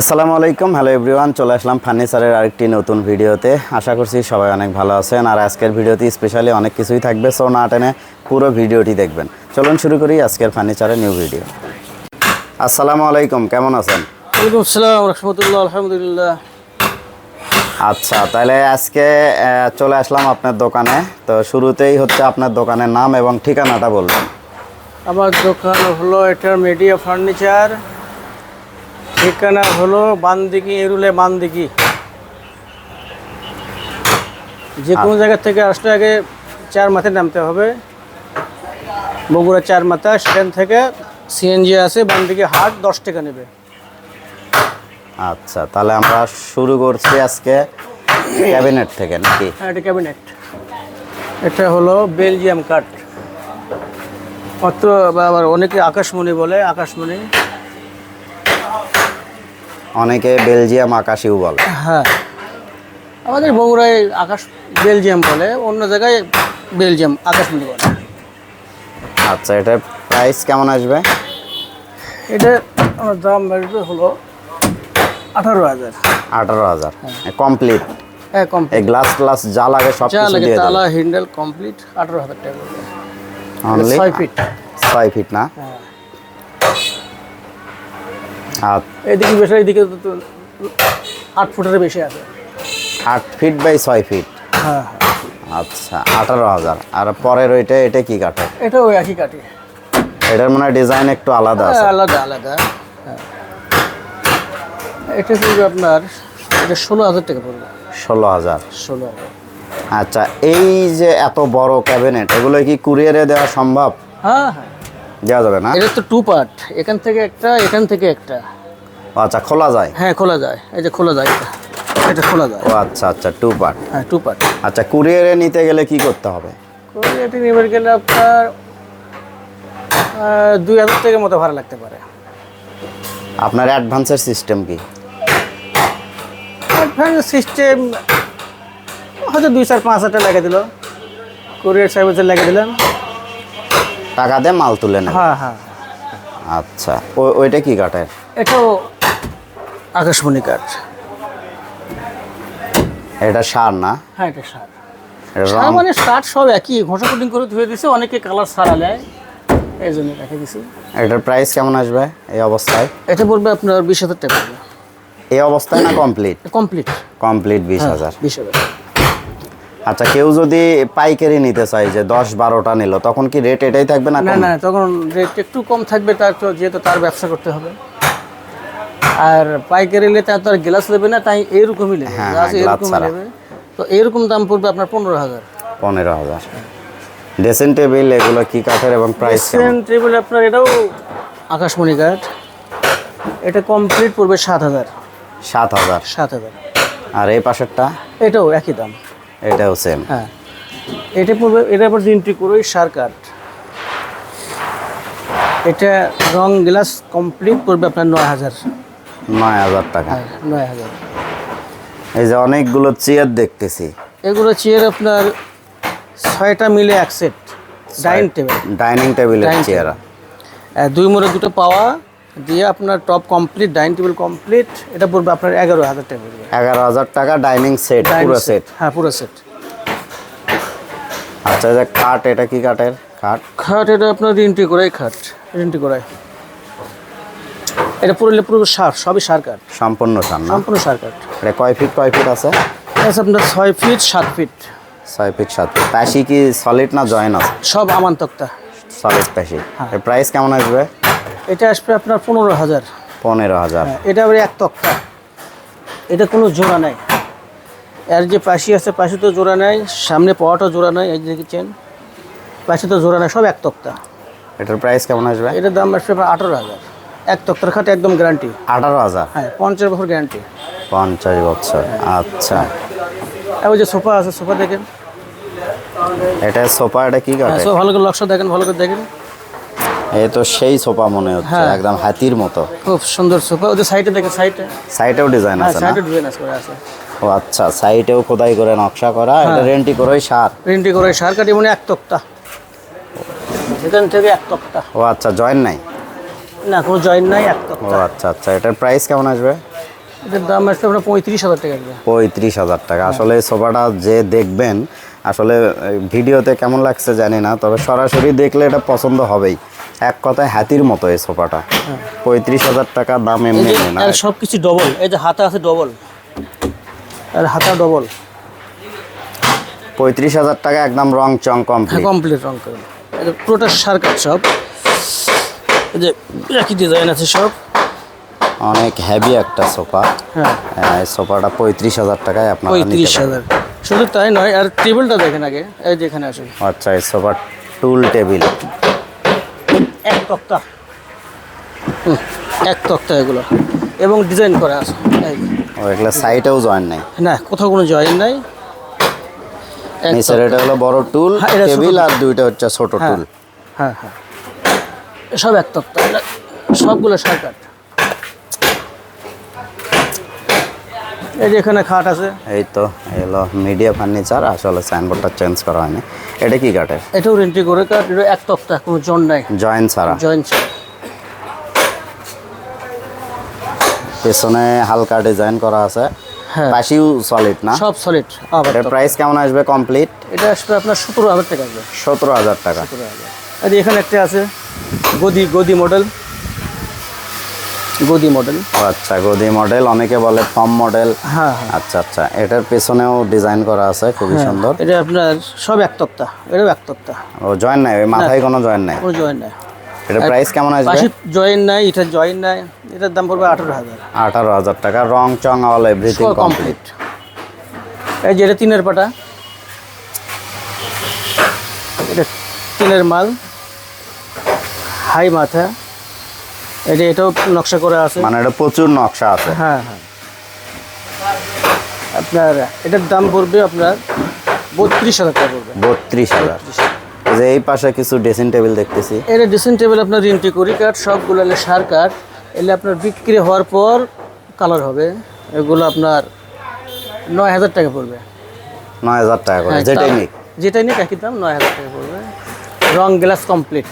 আসসালামু আলাইকুম। Hello everyone চলে আসলাম ফার্নিচারের আরেকটি নতুন ভিডিওতে। আশা করছি সবাই অনেক ভালো আছেন। আর আজকের ভিডিওতে স্পেশালি অনেক কিছুই থাকবে সো না টেনে পুরো ভিডিওটি দেখবেন। চলুন শুরু করি আজকের ফার্নিচারের নিউ ভিডিও আসসালামু আলাইকুম কেমন আছেন? ওয়ালাইকুম আসসালাম রহমতুল্লাহ আলহামদুলিল্লাহ। আচ্ছা তাহলে আজকে চলে আসলাম আপনার দোকানে। তো শুরুতেই হচ্ছে আপনার দোকানের নাম এবং ঠিকানাটা বলবেন। আমার দোকান হলো এটা মিডিয়া ফার্নিচার ঠিকানা হলো বান্দিকি এরুলে বান্দিকি। যে কোনো জায়গা থেকে আসলে আগে চার মাথায় নামতে হবে। বগুড়া চার মাথা সেখান থেকে সিএনজি আছে বান্দিকে হাট দশ টাকা নেবে। আচ্ছা তাহলে আমরা শুরু করছি আজকে ক্যাবিনেট থেকে নাকি? হ্যাঁ এটা ক্যাবিনেট। এটা হলো বেলজিয়াম কাঠ। মাত্র আবার অনেকে আকাশমণি বলে আকাশমণি। অনেকে বেলজিয়াম আকাশিও বলে। হ্যাঁ। আমাদের বগুড়ায় আকাশ বেলজিয়াম বলে অন্য জায়গায় বেলজিয়াম আকাশমণি বলে। আচ্ছা এটার প্রাইস কেমন আসবে? এটা আমার দাম বাড়বে হলো আঠারো হাজার। আঠারো হাজার। কমপ্লিট হ্যাঁ কমপ্লিট এই গ্লাস গ্লাস যা লাগে সব কিছু দিয়ে তালা হ্যান্ডেল কমপ্লিট আঠারো হাজার টাকা অনলি ছয় ফিট ছয় ফিট না? হ্যাঁ। এদিকে বেশি এদিকে আট ফুটের বেশি আছে। আট ফিট বাই ছয় ফিট? হ্যাঁ হ্যাঁ। আচ্ছা আঠারো হাজার। আর পরের ওইটা এটা কি কাঠে এটা ওই একই কাঠি। এটার মানে ডিজাইন একটু আলাদা আছে। হ্যাঁ, আলাদা আলাদা। হ্যাঁ। এটা পড়বে আপনার এটা ষোলো হাজার টাকা পড়বে। ষোলো হাজার। ষোলো হাজার। আচ্ছা এই যে এত বড় ক্যাবিনেট এগুলো কি কুরিয়ারে দেওয়া সম্ভব? হ্যাঁ হ্যাঁ। দেওয়া যাবে না? এটা তো টু পার্ট এখান থেকে একটা এখান থেকে একটা। আচ্ছা খোলা যায়? হ্যাঁ খোলা যায়। এই যে খোলা যায় এটা। এটা খোলা যায়। ও আচ্ছা আচ্ছা টু পার্ট হ্যাঁ টু পার্ট আচ্ছা কুরিয়ারে নিতে গেলে কি করতে হবে? কুরিয়ারে নিতে গেলে আপনার দুই হাজার টাকার মতো ভাড়া লাগতে পারে। আপনার অ্যাডভান্সের সিস্টেম কি? অ্যাডভান্স সিস্টেম হয়তো দুই চার পাঁচ হাজার টাকা লাগিয়ে দিল। কুরিয়ার সার্ভিসে লাগিয়ে দিলাম টাকা দিয়ে মাল তুলে নেন হ্যাঁ হ্যাঁ। আচ্ছা ওইটা কি কাঠের? এটাও আকাশমণি কাঠ। এটা সার না? হ্যাঁ এটা সার। সার মানে শার্ট সব একই ঘষা কুটিং করে ধুয়ে দিছে অনেকে কালার সারা নেয় এই জন্য রেখে দিছি। এটার প্রাইস কেমন আসবে এই অবস্থায়? এটা পড়বে আপনার বিশ হাজার টাকা। এই অবস্থায় না কমপ্লিট কমপ্লিট কমপ্লিট বিশ হ্যাঁ। হাজার। বিশ হাজার। আচ্ছা কেউ যদি পাইকারি নিতে চাই যে দশ বারোটা নিল তখন কি রেট এটাই থাকবে না না না তখন রেট একটু কম থাকবে তার তো যেহেতু তার ব্যবসা করতে হবে। আর পাইকারি নিলে তার তো আর গ্লাস নেবে না তাই এরকমই নেবে। হ্যাঁ, গ্লাস হ্যাঁ। নেবে। তো এরকম দাম পড়বে আপনার পনেরো হাজার। পনেরো হাজার। ড্রেসিং টেবিল এগুলো কি কাঠের এবং প্রাইস কেমন? টেবিল আপনার এটাও আকাশমণি কাঠ। এটা কমপ্লিট পড়বে সাত হাজার। সাত হাজার। সাত হাজার। আর এই পাশেরটা? এটাও একই দাম। এটাও সেম হ্যাঁ। এটা পড়বে এটা আবার তিনটি করে সার কাঠ এটা রং গ্লাস কমপ্লিট করবে আপনার নয় হাজার। নয় হাজার টাকা। হ্যাঁ নয় হাজার। এই যে অনেকগুলো চেয়ার দেখতেছি। এগুলো চেয়ার আপনার ছয়টা মিলে এক সেট ডাইনিং টেবিল ডাইনিং টেবিলের চেয়ার দুই মোড়ে দুটো পাওয়া দিয়ে আপনার top complete dining table complete এটা পড়বে আপনার এগারো হাজার টাকা পড়বে। এগারো হাজার টাকা ডাইনিং সেট পুরো সেট হ্যাঁ পুরো সেট আচ্ছা যে কাঠ এটা কি কাঠের কাঠ খাট এটা আপনার রিন্টি করাই খাট রিন্টি করাই। এটা পুরো পুরো সার সবই সার কাঠ। সম্পূর্ণ সার সম্পূর্ণ সার কাঠ। এটা কয় ফিট কয় ফিট আছে? এটা আছে আপনার ছয় ফিট সাত ফিট ছয় ফিট সাত ফিট প্যাসি কি সলিড না জয়েন আছে? সব আমান তক্তা সলিড হ্যাঁ। এর প্রাইস কেমন আসবে? এটা আসবে আপনার পনেরো হাজার। পনেরো হাজার। হ্যাঁ, এটা আবার এক তক্তা। এটা কোনো জোড়া নাই। এর যে পাশি আছে পাশে তো জোড়া নাই সামনে পাওয়াটা জোড়া নাই এই যে দেখেছেন। পাশে তো জোড়া নাই সব এক তক্তা। এটার প্রাইস কেমন আসবে? এটার দাম আসবে আপনার আঠারো হাজার। এক তক্তার খাটে একদম গ্যারান্টি আঠারো হাজার? হ্যাঁ পঞ্চাশ বছর গ্যারান্টি পঞ্চাশ বছর আচ্ছা। ওই যে সোফা আছে সোফা দেখেন। এটা সোফা এটা কি হ্যাঁ সব ভালো করে লক্ষ্য দেখেন ভালো করে দেখেন। এ তো সেই সোফা মনে হচ্ছে হ্যাঁ। একদম হাতির মতো। খুব সুন্দর সোফা। ওদের সাইডে দেখেন সাইডে। সাইডেও ডিজাইন হ্যাঁ আছে না? সাইডে ডিজাইন আছে ও আচ্ছা সাইডেও খোদাই করে নকশা করা হ্যাঁ। এটা রেন্টি করেই সার। প্রিন্টি করে সার কাটি মানে এক তক্তা। এখান থেকে এক তক্তা। ও আচ্ছা জয়েন নাই? না কোনো জয়েন নাই এক ও আচ্ছা আচ্ছা এটার প্রাইস কেমন আসবে? এটার দাম আসবে আপনার পঁয়ত্রিশ হাজার টাকা পঁয়ত্রিশ হাজার টাকা। আসলে সোফাটা যে দেখবেন আসলে ভিডিওতে কেমন লাগছে জানি না তবে সরাসরি দেখলে এটা পছন্দ হবেই। এক কথায় হাতির মতো এই সোফাটা। পঁয়ত্রিশ হাজার টাকা দাম এমনি সব কিছু ডবল এই যে হাতা আছে ডবল আর হাতা ডবল পঁয়ত্রিশ হাজার টাকা একদম রং চং হ্যাঁ কমপ্লিট কমপ্লিট রং করে পুরোটা সার কাট সব। এই যে একই ডিজাইন আছে সব। অনেক হেভি একটা সোফা। হ্যাঁ। এই সোফাটা পঁয়ত্রিশ হাজার টাকায় আপনারা পঁয়ত্রিশ হাজার। শুধু তাই নয় আর টেবিলটা দেখেন আগে। এই যে এখানে আসুন। আচ্ছা এই সোফার টুল টেবিল এক তক্তা। হুম, এক তক্তা এগুলো। এবং ডিজাইন করা আছে। এই যে। ও এগুলো সাইডেও জয়েন নাই? না কোথাও কোনো জয়েন নাই। নিচের এটা হলো বড় টুল হ্যাঁ, এটা ছোট টেবিল আর দুইটা হচ্ছে ছোট হ্যাঁ টুল হ্যাঁ হ্যাঁ। সব এক তক্তা। এটা সবগুলো সার এই যে এখানে খাট আছে। এই তো এলো মিডিয়া ফার্নিচার আসলে সাইনবোর্ডটা চেঞ্জ করা হয়নি। এটা কি কাঠের? এটাও রেন্টি করে কাঠ এটা এক তক্তা কোনো জন নাই। জয়েন্ট ছাড়া। জয়েন্ট পেছনে হালকা ডিজাইন করা আছে। হ্যাঁ। পাশেও সলিড না? সব সলিড আবার এটার প্রাইস কেমন আসবে কমপ্লিট এটা আসবে আপনার সতেরো হাজার টাকা আসবে। সতেরো হাজার টাকা। আর এখানে একটা আছে গদি গদি মডেল গদি মডেল আচ্ছা গদি মডেল অনেকে বলে ফর্ম মডেল হ্যাঁ হ্যাঁ। আচ্ছা আচ্ছা এটার পেছনেও ডিজাইন করা আছে খুবই হ্যাঁ, সুন্দর। এটা আপনার সব এক তক্তা এটাও এক তক্তা। ও জয়েন নাই ওই মাথায় কোনো জয়েন নাই? কোনো জয়েন নাই। এটা প্রাইস কেমন আসবে? পাশে জয়েন নাই এটার জয়েন নাই এটার দাম পড়বে আঠারো হাজার। আঠারো হাজার টাকা রং চং অল এভরিথিং কমপ্লিট কমপ্লিট এই যে এটা তিনের পাটা। এটা তিনের মাল। হাই মাথা। এটা এটাও নকশা করা আছে। মানে এটা প্রচুর নকশা আছে। হ্যাঁ হ্যাঁ। আপনার এটার দাম পড়বে আপনার বত্রিশ হাজার টাকা পড়বে। বত্রিশ হাজার। যে এই পাশে কিছু ড্রেসিং টেবিল দেখতেছি। এটা ড্রেসিং টেবিল আপনার রিন্টি করি কাঠ সবগুলো হলে সার কাঠ এলে আপনার বিক্রি হওয়ার পর কালার হবে। এগুলো আপনার নয় হাজার টাকা পড়বে। নয় হাজার টাকা করে হ্যাঁ, যেটাই নিক। যেটাই নিক একই দাম নয় হাজার টাকা পড়বে। রং গ্লাস কমপ্লিট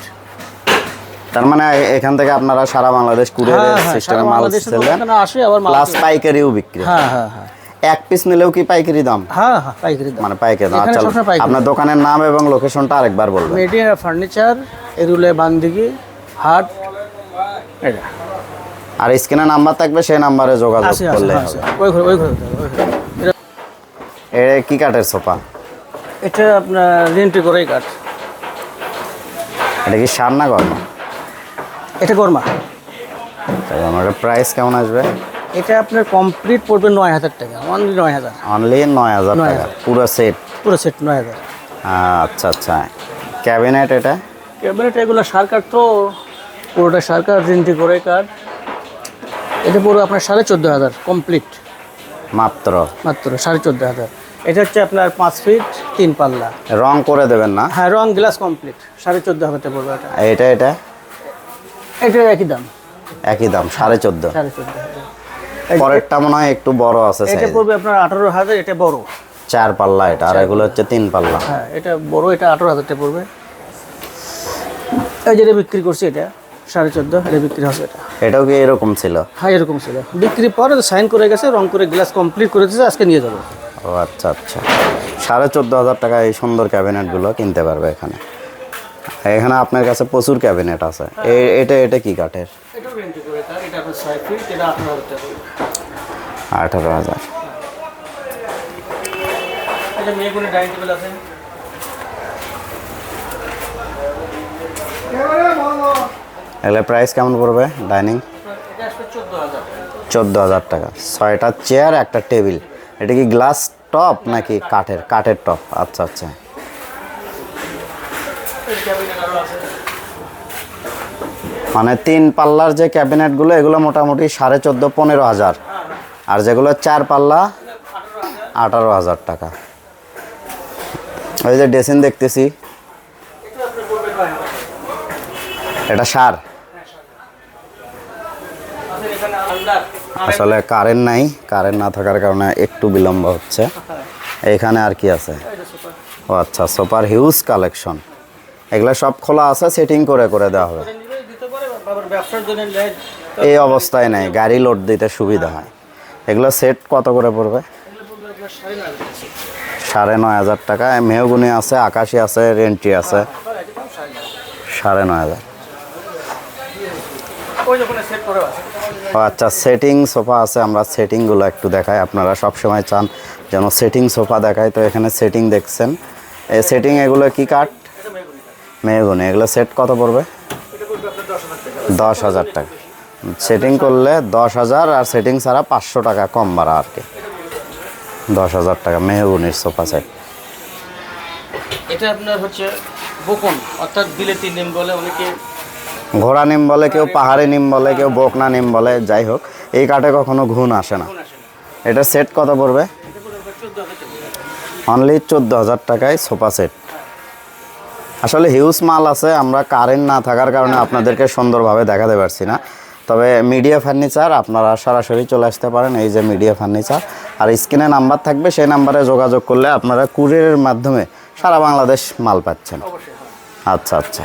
তার মানে এখান থেকে আপনারা সারা বাংলাদেশ কুরিয়ারের সিস্টেমে মাল সেলেন প্লাস পাইকারিও বিক্রি হ্যাঁ। হ্যাঁ হ্যাঁ এক পিস নিলেও কি পাইকারি দাম? হ্যাঁ হ্যাঁ পাইকারি দাম। মানে পাইকারি দাম। আচ্ছা আপনার দোকানের নাম এবং লোকেশনটা আরেকবার বলবেন। মেডিয়া ফার্নিচার এরুলে বান্দিগি হাট এটা আর স্ক্রিনে নাম্বার থাকবে সেই নাম্বারে যোগাযোগ করলে হ্যাঁ, আছে ওই ঘরে ওই ঘরে। এটা এটা কি কাঠের সোফা? এটা আপনার রেন্টি করেই কাঠ। এটা কি সার না গরম? এটা গরমা। আমার প্রাইস কেমন আসবে? এটা আপনার কমপ্লিট পড়বে নয় হাজার টাকা। অনলি নয় হাজার। অনলি নয় হাজার নয় টাকা। পুরো সেট পুরো সেট নয় হাজার। আচ্ছা আচ্ছা। ক্যাবিনেট এটা? ক্যাবিনেট এগুলো সার কাঠ তো পুরোটা সার কাঠ করে কাঠ। এটা পুরো আপনার সাড়ে চোদ্দ হাজার কমপ্লিট মাত্র? মাত্র সাড়ে চোদ্দ হাজার। এটা হচ্ছে আপনার পাঁচ ফিট তিন পাল্লা। রং করে দেবেন না? হ্যাঁ রং গ্লাস কমপ্লিট সাড়ে চোদ্দ হাজার টাকা পড়বে এটা। এটা এটা? এটা একই দাম? একই দাম সাড়ে চোদ্দ। পরেরটা মনে হয় একটু বড় আছে এটা পড়বে আপনার আঠারো হাজার এটা বড়। চার পাল্লা এটা আর এগুলো হচ্ছে তিন পাল্লা। হ্যাঁ এটা বড় এটা আঠারো হাজার টাকা পড়বে। এই যেটা বিক্রি করছি এটা সাড়ে চোদ্দ এটা বিক্রি হবে এটা। এটাও কি এরকম ছিল? হ্যাঁ এরকম ছিল। বিক্রি পরে সাইন করে গেছে রং করে গ্লাস কমপ্লিট করে দিয়েছে আজকে নিয়ে যাব। ও আচ্ছা আচ্ছা। সাড়ে চোদ্দ হাজার টাকা এই সুন্দর ক্যাবিনেটগুলো কিনতে পারবে এখানে। এখানে আপনার কাছে প্রচুর ক্যাবিনেট আছে। এটা এটা কি কাঠের? আঠারো হাজার আছে? এগুলো প্রাইস কেমন পড়বে ডাইনিং? চোদ্দ হাজার। টাকা। ছয়টা চেয়ার একটা টেবিল। এটা কি গ্লাস টপ নাকি কাঠের? কাঠের টপ আচ্ছা আচ্ছা। মানে তিন পাল্লার যে ক্যাবিনেটগুলো, এগুলো মোটামুটি সাড়ে চোদ্দ, পনেরো হাজার। আর যেগুলো চার পাল্লা, আঠারো হাজার টাকা। ওই যে ড্রেসিং দেখতেছি। এটা সার। আসলে কারেন্ট নাই কারেন্ট না থাকার কারণে একটু বিলম্ব হচ্ছে। এখানে আর কি আছে? ও আচ্ছা সুপার হিউজ কালেকশন এগুলো সব খোলা আছে সেটিং করে করে দেওয়া হবে। এই অবস্থায় নেই, গাড়ি লোড দিতে সুবিধা হয়। এগুলো সেট কত করে পড়বে? সাড়ে নয় হাজার টাকা। মেহগুনি আছে, আকাশি আছে, রেন্টি আছে। সাড়ে নয় হাজার। আচ্ছা সেটিং সোফা আছে, আমরা সেটিংগুলো একটু দেখাই। আপনারা সব সময় চান যেন সেটিং সোফা দেখায়। তো এখানে সেটিং দেখছেন। এই সেটিং এগুলো কি কাঠ? মেহগুনি এগুলো সেট কত পড়বে? দশ হাজার টাকা। সেটিং করলে দশ হাজার আর সেটিং ছাড়া পাঁচশো টাকা কম বাড়া আর কি। দশ হাজার টাকা মেহগুনির সোফা সেট এটা আপনার হচ্ছে বকন অর্থাৎ বিলেতি নিম বলে অনেকে ঘোড়া নিম বলে কেউ পাহাড়ি নিম বলে কেউ বকনা নিম বলে যাই হোক এই কাঠে কখনো ঘুণ আসে না। এটা সেট কত পড়বে? অনলি চোদ্দ হাজার টাকায় সোফা সেট আসলে হিউজ মাল আছে আমরা কারেন্ট না থাকার কারণে আপনাদেরকে সুন্দরভাবে দেখাতে পারছি না। তবে মিডিয়া ফার্নিচার আপনারা সরাসরি চলে আসতে পারেন এই যে মিডিয়া ফার্নিচার আর স্ক্রিনে নাম্বার থাকবে সেই নাম্বারে যোগাযোগ করলে আপনারা কুরিয়ারের মাধ্যমে সারা বাংলাদেশ মাল পাচ্ছেন। আচ্ছা আচ্ছা।